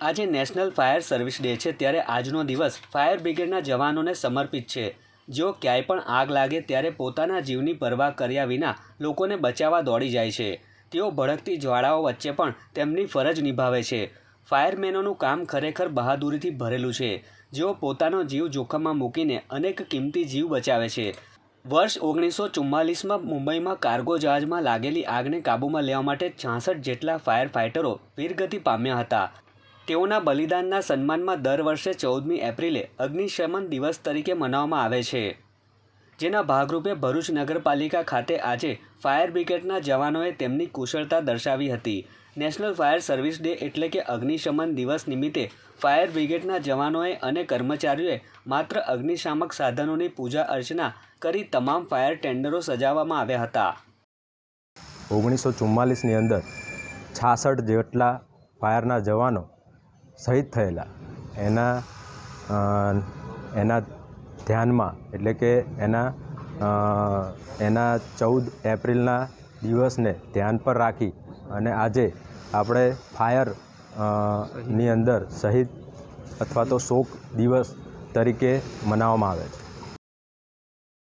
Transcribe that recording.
આજે national fire service day છે ત્યારે આજનો દિવસ ફાયર બ્રિગેડના જવાનોને સમર્પિત છે. જેઓ ક્યાંય પણ આગ લાગે ત્યારે પોતાના જીવની પરવા કર્યા વિના લોકોને બચાવવા દોડી જાય છે. તેઓ ભડકતી જ્વાળાઓ વચ્ચે પણ તેમની ફરજ નિભાવે છે. ફાયરમેનોનું કામ ખરેખર બહાદુરીથી ભરેલું છે. જેઓ પોતાનો જીવ જોખમમાં મૂકીને અનેક કિંમતી જીવ બચાવે છે. વર્ષ ઓગણીસો ચુમ્માલીસમાં મુંબઈમાં કાર્ગો જહાજમાં લાગેલી આગને કાબૂમાં લેવા માટે છાસઠ જેટલા ફાયર ફાઇટરો વીરગતિ પામ્યા હતા. તેઓના બલિદાનના સન્માનમાં દર વર્ષે ચૌદમી એપ્રિલે અગ્નિશમન દિવસ તરીકે મનાવવામાં આવે છે. જેના ભાગરૂપે ભરૂચ નગરપાલિકા ખાતે આજે ફાયર બ્રિગેડના જવાનોએ તેમની કુશળતા દર્શાવી હતી. નેશનલ ફાયર સર્વિસ ડે એટલે કે અગ્નિશમન દિવસ નિમિત્તે ફાયર બ્રિગેડના જવાનોએ અને કર્મચારીઓએ માત્ર અગ્નિશામક સાધનોની પૂજા અર્ચના કરી તમામ ફાયર ટેન્ડરો સજાવવામાં આવ્યા હતા. ઓગણીસો ચુમ્માલીસની અંદર છાસઠ જેટલા ફાયરના જવાનો શહીદ થયેલા. એના એના ધ્યાનમાં, એટલે કે એના એના ચૌદ એપ્રિલના દિવસને ધ્યાન પર રાખી અને આજે આપણે ફાયરની અંદર શહીદ અથવા તો શોક દિવસ તરીકે મનાવવામાં આવે છે.